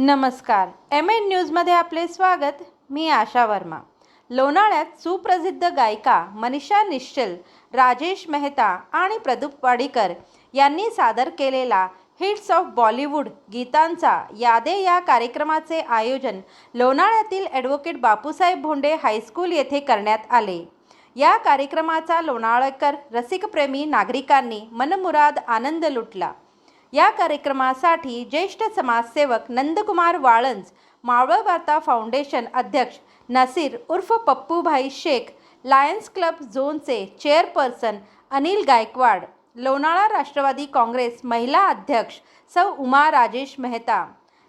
नमस्कार. M N न्यूजमध्ये आपले स्वागत. मी आशा वर्मा. लोणाळ्यात सुप्रसिद्ध गायिका मनीषा निश्चल राजेश मेहता आणि प्रदीप वाडीकर यांनी सादर केलेला हिट्स ऑफ बॉलिवूड गीतांचा यादे या कार्यक्रमाचे आयोजन लोणाळ्यातील advocate Bapusaheb Bhonde high school येथे करण्यात आले. या कार्यक्रमाचा लोणाळकर रसिकप्रेमी नागरिकांनी मनमुराद आनंद लुटला. या कार्यक्रमासाठी ज्येष्ठ समाजसेवक नंदकुमार वाळंज मावळवार्ता फाउंडेशन अध्यक्ष नसीर उर्फ पप्पूभाई शेख लायन्स क्लब झोनचे चेअरपर्सन अनिल गायकवाड लोणाळा राष्ट्रवादी काँग्रेस महिला अध्यक्ष सौ Uma Rajesh Mehta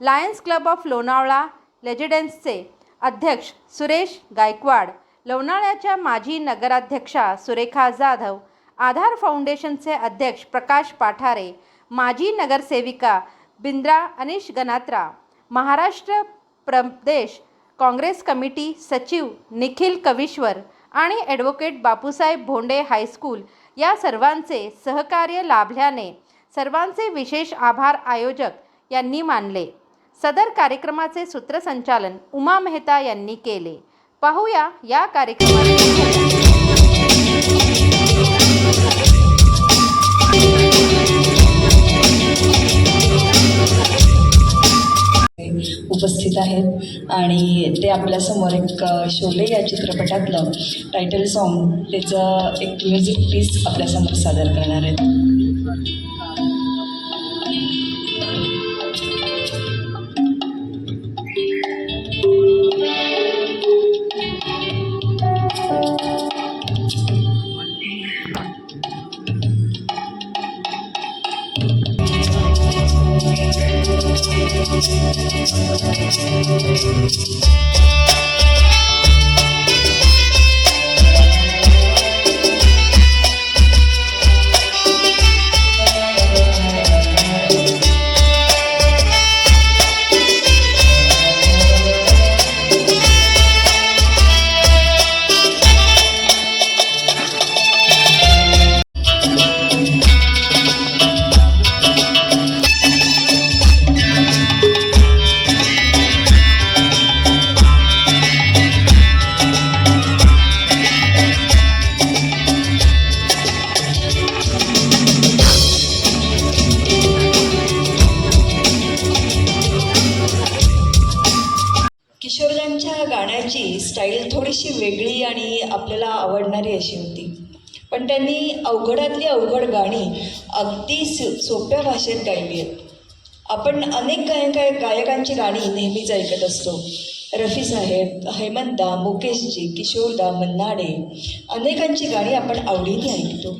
Lions club of Lonavala लेजिडेन्सचे अध्यक्ष सुरेश गायकवाड लोणाळ्याच्या माजी नगराध्यक्षा सुरेखा जाधव आधार फाउंडेशनचे अध्यक्ष प्रकाश पाठारे माजी नगरसेविका बिंद्रा अनिश गनात्रा महाराष्ट्र प्रदेश काँग्रेस कमिटी सचिव निखिल कविश्वर आणि ॲडव्होकेट बापूसाहेब भोंडे हायस्कूल या सर्वांचे सहकार्य लाभल्याने सर्वांचे विशेष आभार आयोजक यांनी मानले. सदर कार्यक्रमाचे सूत्रसंचालन उमा मेहता यांनी केले. पाहूया या कार्यक्रमाचे उपस्थित आहेत. आणि ते आपल्यासमोर एक शोले या चित्रपटातलं टायटल सॉन्ग त्याचं एक म्युझिक पीस आपल्यासमोर सादर करणार आहेत. करणारी अशी होती. पण त्यांनी अवघडातली अवघड गाणी अगदी सो सोप्या भाषेत गायली आहेत. आपण अनेक गायक गायकांची गाणी नेहमीच ऐकत असतो. रफी साहेब हेमंता मुकेशजी किशोरदा मन्नाडे अनेकांची गाणी आपण आवडीने ऐकतो.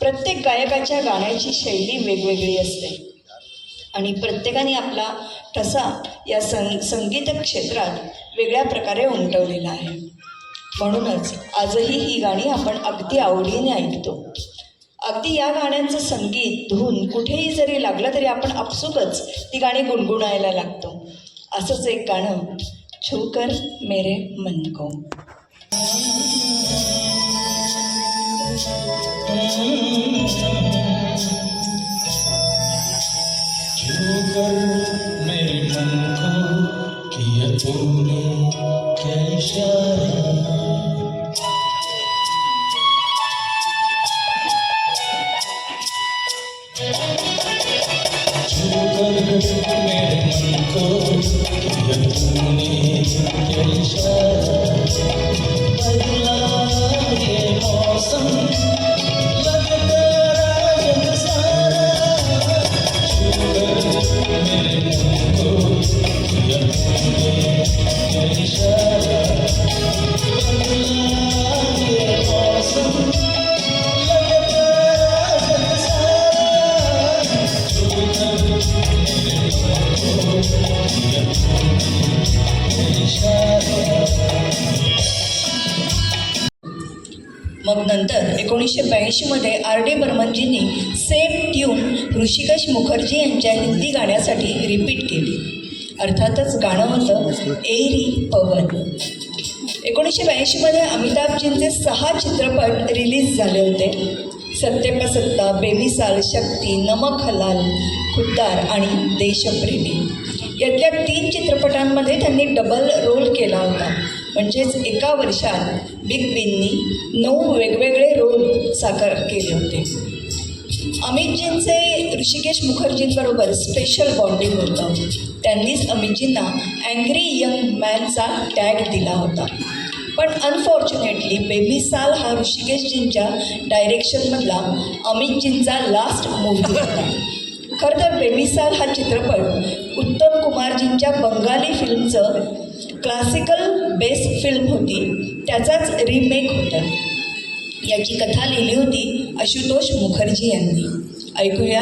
प्रत्येक गायकाच्या गाण्याची शैली वेगवेगळी असते. आणि प्रत्येकाने आपला ठसा या सं संगीत क्षेत्रात वेगळ्या प्रकारे उमटवलेला आहे. म्हणूनच आजही ही गाणी आपण अगदी आवडीने ऐकतो. अगदी या गाण्यांचं संगीत धून कुठेही जरी लागलं तरी आपण आपसुकच ती गाणी गुणगुणायला लागतो. असंच एक गाणं छूकर मेरे मन को. छूकर मेरे मन को किया तूने कैसा एकोणीसशे ब्याऐंशीमध्ये आर डी बर्मनजींनी सेम ट्यून ऋषिकेश मुखर्जी यांच्या हिंदी गाण्यासाठी रिपीट केली. अर्थातच गाणं होतं एरी पवन. एकोणीसशे ब्याऐंशीमध्ये अमिताभजींचे सहा चित्रपट रिलीज झाले होते. सत्यपसत्ता बेमिसाल शक्ती नमक हलाल खुद्दार आणि देशप्रेमी. यातल्या तीन चित्रपटांमध्ये त्यांनी डबल रोल केला होता. म्हणजेच एका वर्षात बिग बींनी नऊ वेगवेगळे रोल साकार केले होते. अमितजींचे ऋषिकेश मुखर्जींबरोबर स्पेशल बॉन्डिंग होतं. त्यांनीच अमितजींना अँग्री यंग मॅनचा टॅग दिला होता. पण अनफॉर्च्युनेटली बेबीसाल हा ऋषिकेशजींच्या डायरेक्शनमधला अमितजींचा लास्ट मूव्ही होता. खरं तर बेबीसाल हा चित्रपट उत्तम कुमारजींच्या बंगाली फिल्मचं क्लासिकल बेस्ट फिल्म होती. त्याचाच रिमेक होता. याची कथा लिहिली होती आशुतोष मुखर्जी यांनी. ऐकूया.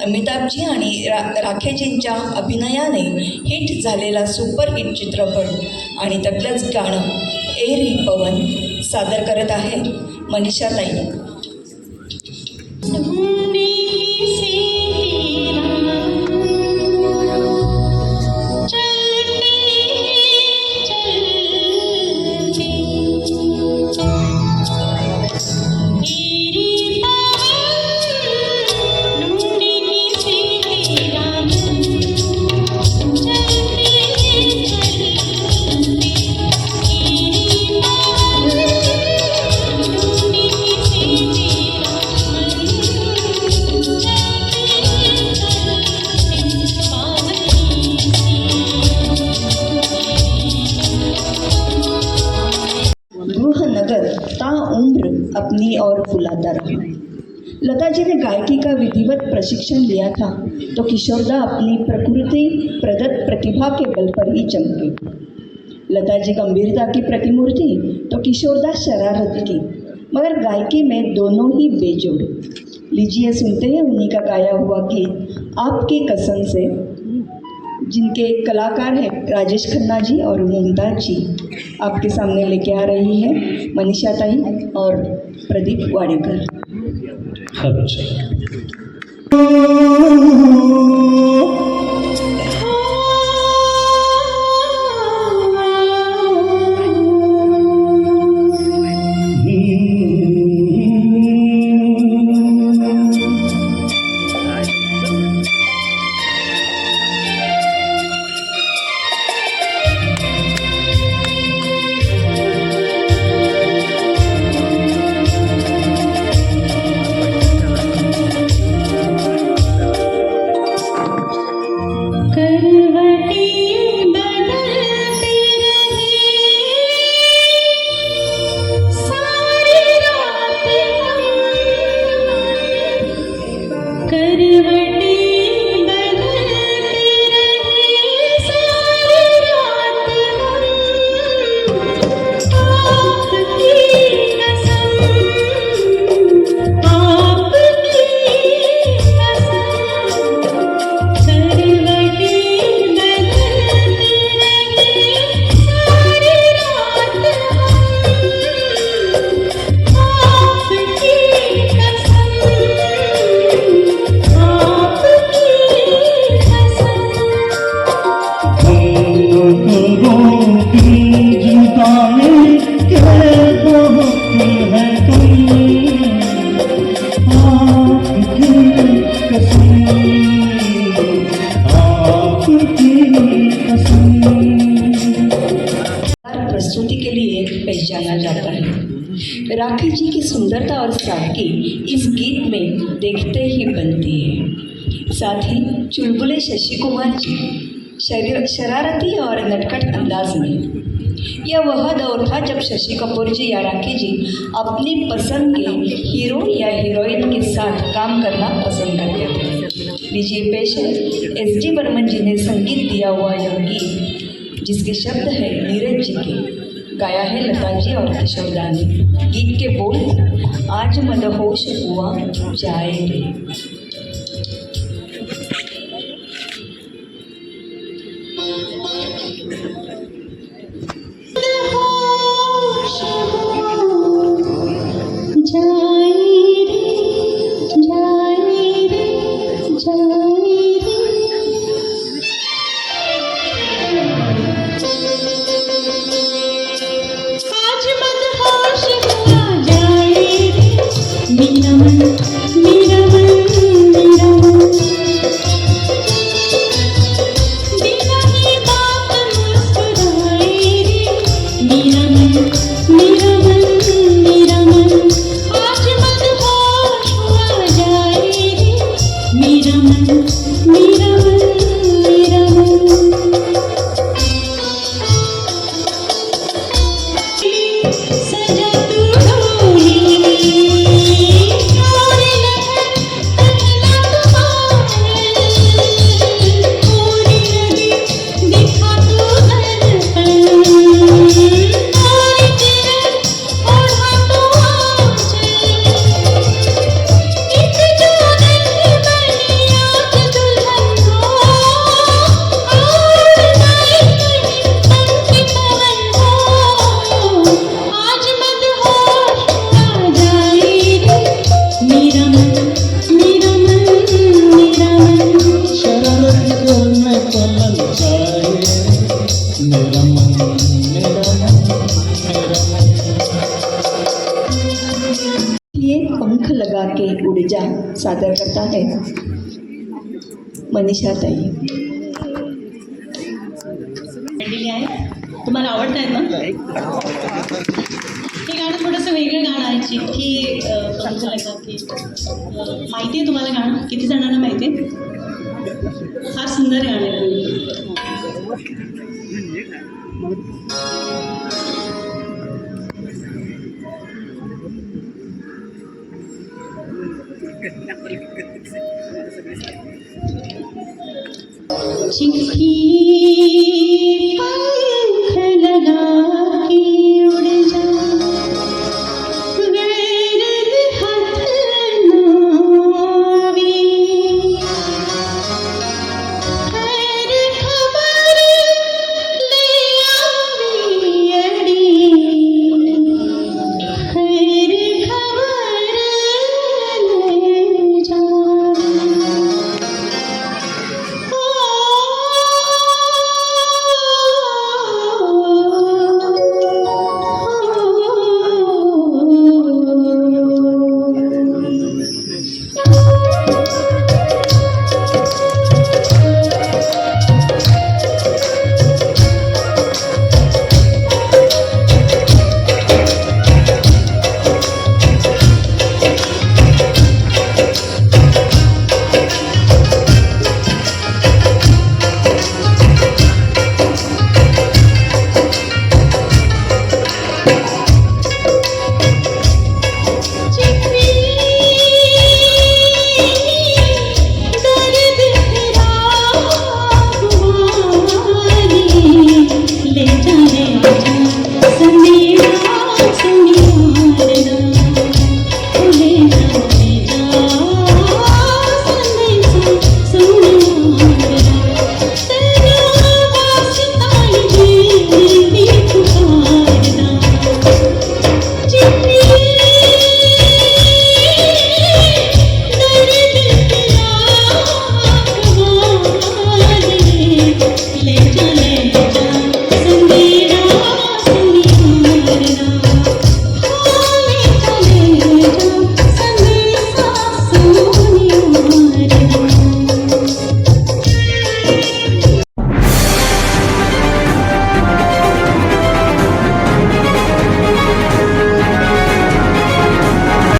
अमिताभजी आणि रा राखेजींच्या अभिनयाने हिट झालेला सुपरहिट चित्रपट आणि त्यातलंच गाणं ए री पवन सादर करत आहे मनीषा ताई. अपनी और फुलाता रहा लता जी ने गायकी का विधिवत प्रशिक्षण लिया था तो किशोरदा अपनी प्रकृति, प्रदत्त प्रतिभा के बल पर ही चमके। लता जी गंभीरता की प्रतिमूर्ति तो किशोरदा शरारत की, मगर गायकी में दोनों ही बेजोड़। लीजिए सुनते हैं उन्हीं का गाया हुआ गीत, आपकी कसम से। जिनके कलाकार हैं, राजेश खन्ना जी और मुमताज़ जी, आपके सामने लेके आ रही है मनीषा ताई और प्रदीप वाडेकर। राखी जी की सुंदरता और सादगी इस गीत में देखते ही बनती है। साथ ही चुलबुले शशि कुमार जी, शरीर, शरारती और नटखट अंदाज में। यह वह दौर था जब शशि कपूर जी या राखी जी अपनी पसंद के हीरो या हीरोइन के साथ काम करना पसंद करते थे। लीजिए पेश एस डी बर्मन जी ने संगीत दिया हुआ यह गीत, जिसके शब्द है नीरज जी के। गाया है लता जी और किशोरदा ने गीत के बोल आज मदहोश हुआ जाए रे मनीषाताई. ताई तुम्हाला आवडत आहे ना? हे गाणं थोडंसं वेगळं गाणं आहे चिठ्ठी माहिती आहे तुम्हाला गाणं? किती जणांना माहिती आहे? फार सुंदर गाणं आहे. 倾听。